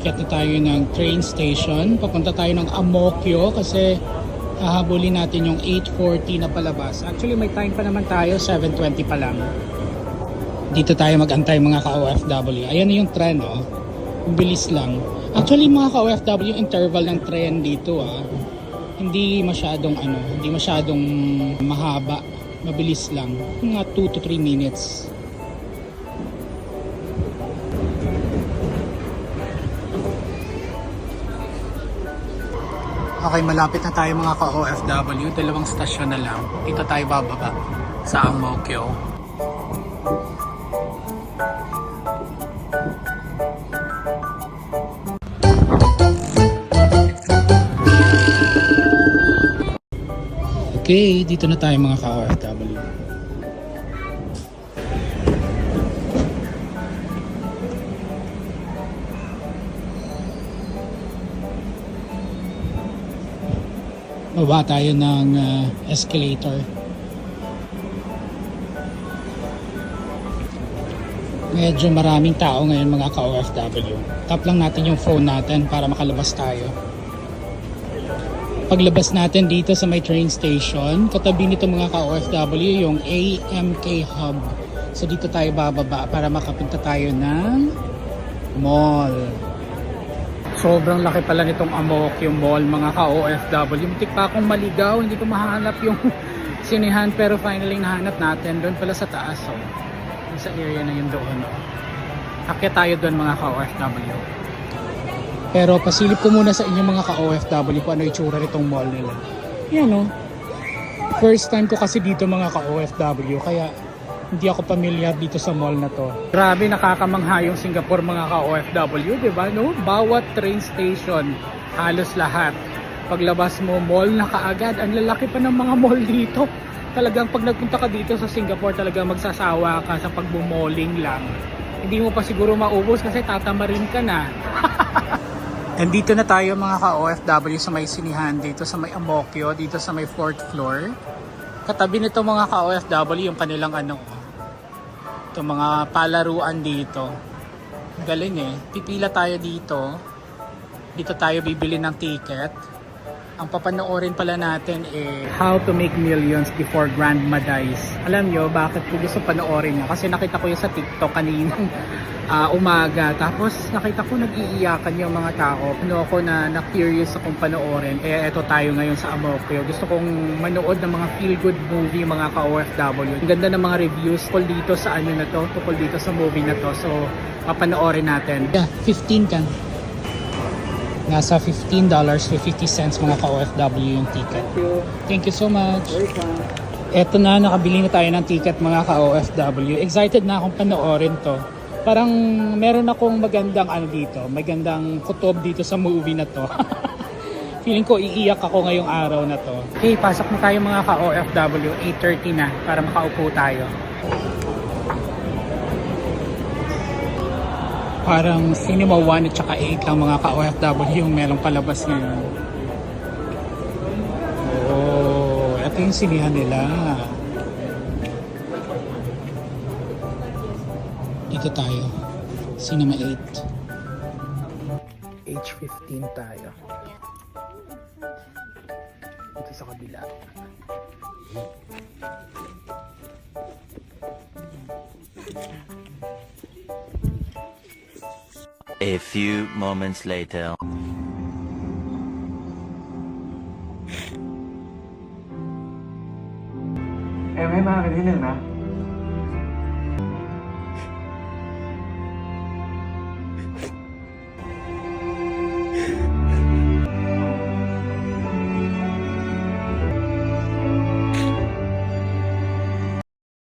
aakyat na tayo ng train station. Papunta tayo ng Amokyo kasi hahabulin natin yung 8.40 na palabas. Actually, may time pa naman tayo, 7.20 pa lang. Dito tayo magantay mga ka-OFW. Ayan yung tren, oh. Ang bilis lang. Actually, mga ka-OFW, interval ng tren dito, ah. Hindi masyadong, ano, hindi masyadong mahaba. Mabilis lang. Mga 2 to 3 minutes. Okay, malapit na tayo mga ka-OFW. Dalawang stasyon na lang. Dito tayo bababa sa Amokyo. Okay, dito na tayo mga ka-OFW. Baba tayo ng ah, escalator. Medyo maraming tao ngayon mga ka-OFW. Tap lang natin yung phone natin para makalabas tayo. Paglabas natin dito sa may train station, katabi nito mga ka-OFW yung AMK Hub. So dito tayo bababa para makapunta tayo ng mall. Sobrang laki pala nitong Amok yung mall mga ka-OFW. Muntik pa akong maligaw, hindi ko mahanap yung sinihan pero finally nahanap natin doon pala sa taas. Oh. Yung Sa area na yun doon. Oh. Akyat tayo doon mga ka-OFW. Pero pasilip ko muna sa inyo mga ka-OFW kung ano itsura nitong mall nila. Yan oh. First time ko kasi dito mga ka-OFW kaya hindi ako pamilyar dito sa mall na to. Grabe nakakamangha yung Singapore mga ka-OFW, di ba? No? Bawat train station, halos lahat. Paglabas mo, mall na kaagad. Ang lalaki pa ng mga mall dito. Talagang pag nagpunta ka dito sa Singapore, talagang magsasawa ka sa pagbumalling lang. Hindi mo pa siguro maubos kasi tatamarin ka na. And dito na tayo mga ka-OFW sa may sinihan dito sa may Amokyo, dito sa may 4th floor. Katabi nito mga ka-OFW yung kanilang ano, ito mga palaruan dito. Galing eh. Pipila tayo dito. Dito tayo bibili ng ticket. Ang papanoorin pala natin eh How to Make Millions Before Grandma Dies. Alam nyo bakit ko gusto panoorin niya? Kasi nakita ko yun sa TikTok kaninang ah, umaga. Tapos nakita ko nag-iiyakan yung mga tao. Ano ako na na-curious akong panoorin. Kaya eto tayo ngayon sa Amokyo. Gusto kong manood ng mga feel-good movie mga ka-OFW. Ang ganda ng mga reviews tungkol dito sa ano na to. Tungkol dito sa movie na to. So, papanoorin natin. Yeah, 15 ka. Nasa $15.50 mga ka-OFW yung ticket. Thank you so much. Eto na, nakabili na tayo ng ticket mga ka-OFW. Excited na akong panoorin to. Parang meron akong magandang ano dito, magandang kutob dito sa movie na to. Feeling ko iiyak ako ngayong araw na to. Okay, pasok na tayo mga ka-OFW. 8.30 na para makaupo tayo. Parang Cinema 1 at saka 8 lang mga ka-OFW yung merong palabas ngayon. Oh, ito yung sinihan nila. Dito tayo. Cinema 8. H15 tayo. Dito sa kabila. A few moments later. Eh, may mga kanina na.